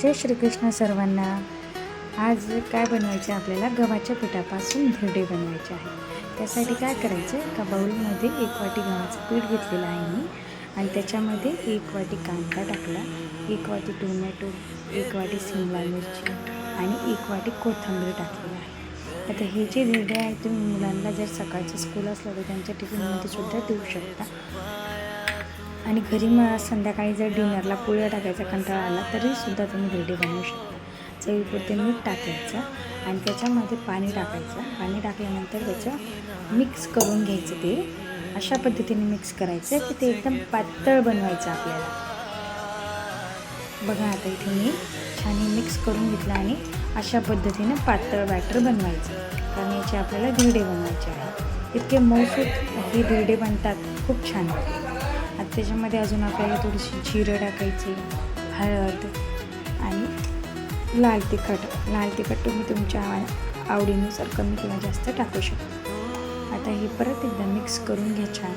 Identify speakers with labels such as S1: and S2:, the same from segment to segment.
S1: जय श्रीकृष्ण सर्वांना. आज काय बनवायचे आपल्याला? गव्हाच्या पिठापासून धिरडे बनवायचे आहे. त्यासाठी काय करायचं? का बाऊलमध्ये एक वाटी गव्हाचं पीठ घेतलेलं आहे मी. आणि त्याच्यामध्ये एक वाटी कांदा टाकला एक वाटी टोमॅटो एक वाटी शिमला मिरची आणि एक वाटी कोथिंबीर टाकलेली आहे. आता हे जे धिरडे आहे तुम्ही मुलांना जर सकाळचं स्कूल असलं तर त्यांच्या टिफिनमध्ये सुद्धा देऊ शकता. आणि घरी मग संध्याकाळी जर डिनरला पोळ्या टाकायचा कंटाळा आला तरीसुद्धा तुम्ही रेडी बनवू शकता. चवीपुरते मीठ टाकायचं आणि त्याच्यामध्ये पाणी टाकायचं. पाणी टाकल्यानंतर त्याचं मिक्स करून घ्यायचं ते. अशा पद्धतीने मिक्स करायचं की ते एकदम पातळ बनवायचं आपल्याला. बघा आता इथे मी छान मिक्स करून घेतलं आणि अशा पद्धतीने पातळ बॅटर बनवायचं. कारण याचे आपल्याला धिरडे बनवायचे आहे. इतके मऊसूत हे धिरडे बनतात खूप छान. आता त्याच्यामध्ये अजून आपल्याला थोडीशी जिरं टाकायची हळद आणि लाल तिखट. लाल तिखट तुम्ही तुमच्या आवडीनुसार कमी किंवा जास्त टाकू शकता. आता हे परत एकदा मिक्स करून घ्या छान.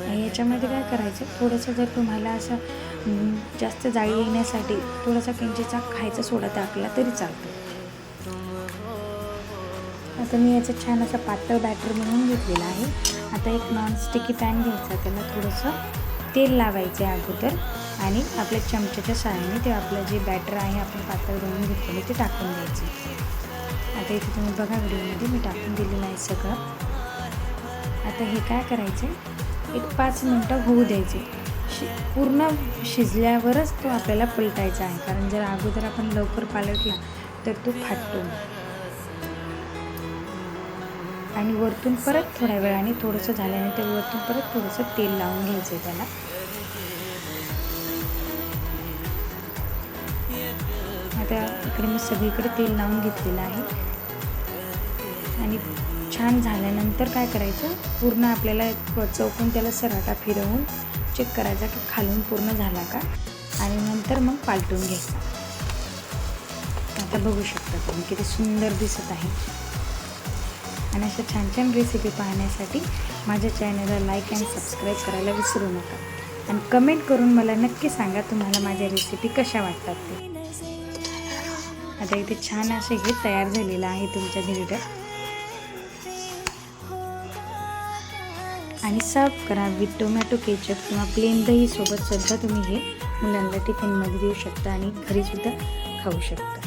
S1: आणि याच्यामध्ये काय करायचं थोडंसं जर तुम्हाला असं जास्त जाळी येण्यासाठी थोडासा किंचितचा खायचा सोडा टाकला तरी चालतो. आता मी याचं छान असं पातळ बॅटर बनवून घेतलेलं आहे. आता एक नॉनस्टिकी पॅन घ्यायचा त्याला थोडंसं तेल लावायचे अगोदर आणि आपल्या चमच्याच्या सहाय्याने ते आपलं जे बॅटर आहे आपण पातळ बनवून घेतलेलं ते टाकून द्यायचं आता इथे तुम्ही बघा व्हिडिओमध्ये मी टाकून दिलेलं आहे सगळं. आता हे काय करायचं एक पाच मिनटं होऊ द्यायचे. शि पूर्ण शिजल्यावरच तो आपल्याला पलटायचा आहे. कारण जर अगोदर आपण लवकर पालटला तर तो फाटतो. आणि वरतून परत थोड्या वेळाने थोडंसं झाल्यानंतर वरतून परत थोडंसं तेल लावून घ्यायचं आहे त्याला. आता इकडे मी सगळीकडे तेल लावून घेतलेलं आहे. आणि छान झाल्यानंतर काय करायचं पूर्ण आपल्याला चौकून त्याला सराटा फिरवून चेक करायचा की खालून पूर्ण झाला का? आणि नंतर मग पालटून घ्यायचा. आता बघू शकता तुम्ही किती सुंदर दिसत आहे. आणि अशा छान छान रेसिपी पाहण्यासाठी माझ्या चॅनलला लाईक अँड सबस्क्राईब करायला विसरू नका. आणि कमेंट करून मला नक्की सांगा तुम्हाला माझ्या रेसिपी कशा वाटतात ते. आता इथे छान असे हे तयार झालेलं आहे तुमच्या धिरडं आणि सर्व करा विथ टोमॅटो केचप किंवा प्लेन दही सुद्धा तुम्ही हे मुलांना टिफिनमध्ये देऊ शकता आणि घरीसुद्धा खाऊ शकता.